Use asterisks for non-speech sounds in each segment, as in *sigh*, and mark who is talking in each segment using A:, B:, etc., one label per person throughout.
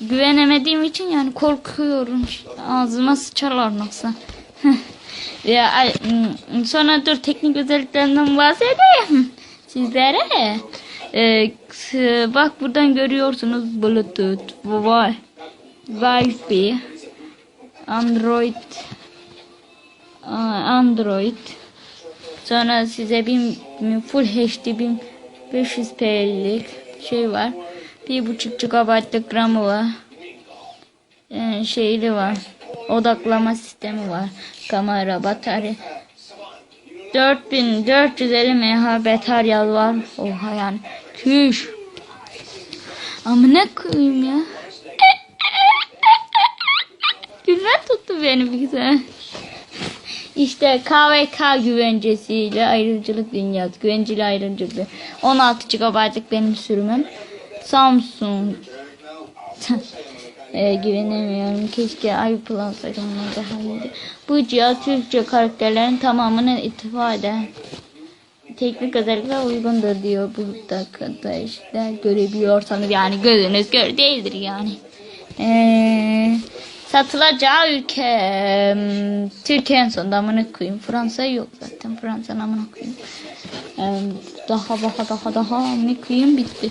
A: Güvenemediğim için yani korkuyorum. Ağzıma sıçarlar nasıl. *laughs* ya sonra dur teknik özelliklerinden bahsedeyim sizlere. Ee, bak buradan görüyorsunuz Bluetooth, Wi- Wi-Fi, Android, Android. Sonra size bir full HD 1500p'lik şey var. Bir buçuk GB'lık RAM'ı var. Ee, şeyli var. Odaklama sistemi var. Kamera, batarya. 4450 mAh batarya var. Oha yani. Küş. Ama ne koyayım ya. *laughs* Gülme tuttu beni bir güzel. İşte KVK güvencesiyle ayrımcılık dünyası. Güvenceli ayrımcılık. 16 GB'lık benim sürümüm. Samsung. *laughs* e, güvenemiyorum. Keşke iPlus iyiydi. Bu cihaz Türkçe karakterlerin tamamını ittifa eder. Teknik özellikler uygundur diyor burada arkadaşlar. Görebiliyorsanız yani gözünüz gör değildir yani. Eee satılacağı ülke em, Türkiye en sonunda amına koyayım. Fransa yok zaten. Fransa'nın amına koyayım. Em, daha daha daha daha amına koyayım. Bitti.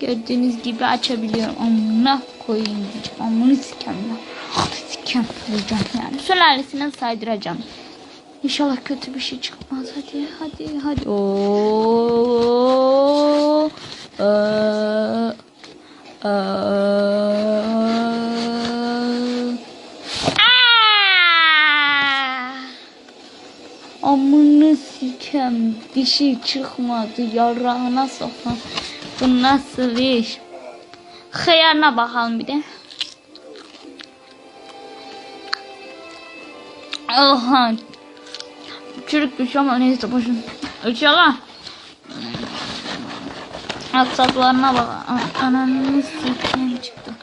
A: Gördüğünüz gibi açabiliyorum. Amına koyayım diyeceğim. Amını sikem ya. Sikem diyeceğim yani. Sülalesine saydıracağım. İnşallah kötü bir şey çıkmaz. Hadi hadi hadi. Oo. Ee, ee. Amını sikem bir şey çıkmadı yarağına sokan. Bu nasıl iş? Hıyarına bakalım bir de. Oha. Çürük bir şey ama neyse boşun. İnşallah. Aksaklarına bak. A- Ananı sikeyim çıktı.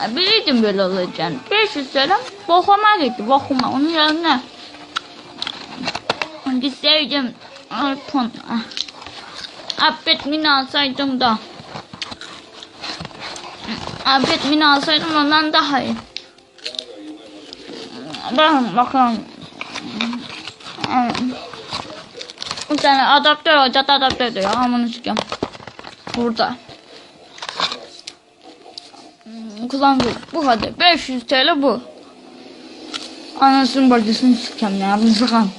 A: Ay, Biliyordum böyle olacağını. 500 lira bokuma gitti bokuma. Onun yerine gitseydim iPhone. Ah. Affet mini alsaydım da. Affet mini alsaydım ondan daha iyi. Bakın bakalım. Bir tane adaptör olacak adaptör diyor. Amanı çıkıyorum. Burada. Kullandık. Bu kadar. 500 TL bu. Anasının bacısını çıkıyorum ya. Bunu sakın.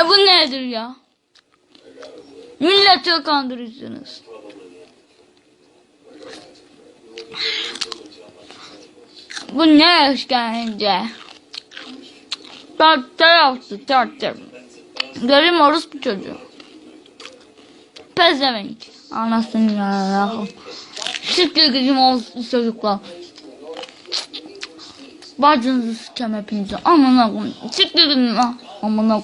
A: E bu nedir ya? Milleti kandırıyorsunuz. Bu ne işkence? Tahta yaptı tahta. Göreyim orospu çocuğu. Pezevenk. Anasını yararım. Siktir gücüm olsun çocuklar. Bacınızı sikem hepinizi. Amına koyayım. Siktir gidin lan. Amına.